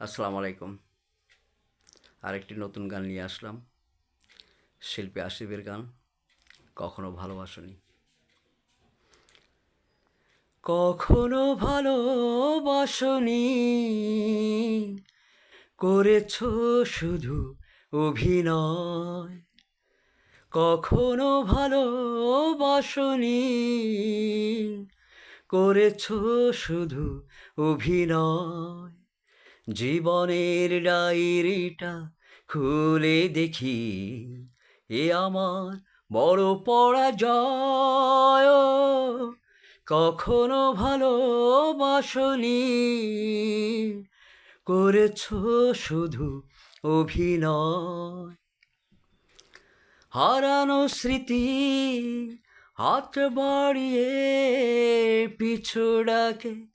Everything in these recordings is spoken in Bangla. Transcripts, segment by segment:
আসসালামু আলাইকুম। আরেকটি নতুন গান নিয়ে আসলাম। শিল্পী আসিফের গান, কখনো ভালোবাসনি। কখনো ভালোবাসনি। করেছ শুধু অভিনয়। কখনো ভালোবাসনি। করেছ শুধু অভিনয়। জীবনের ডায়েরিটা খুলে দেখি, এ আমার বড় পরাজয়। কখনো ভালোবাসনি, করেছ শুধু অভিনয়। হারানো স্মৃতি হাত বাড়িয়ে পিছু ডাকে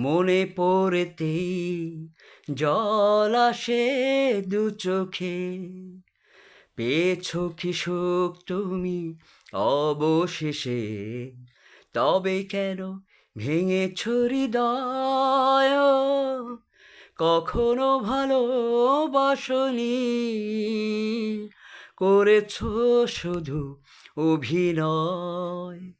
মনে পড়তেই জল আসে দু চোখে। পেয়েছ কি তুমি অবশেষে, তবে কেন ভেঙেছ হৃদয়? কখনো ভালোবাসনি করেছ শুধু অভিনয়।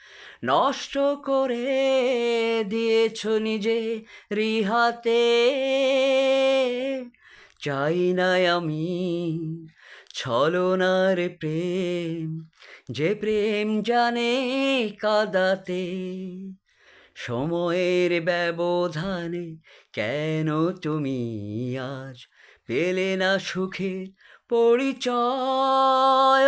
নষ্ট করে দিয়েছ নিজে রিহাতে। চাই না আমি ছলনার প্রেম, যে প্রেম জানে কাদাতে। সময়ের ব্যবধানে কেন তুমি আজ পেলে না সুখের পরিচয়?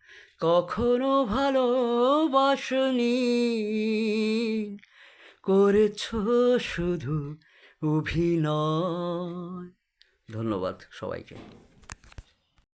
কখনো ভালোবাসনি। করেছ শুধু অভিনয়। ধন্যবাদ সবাইকে।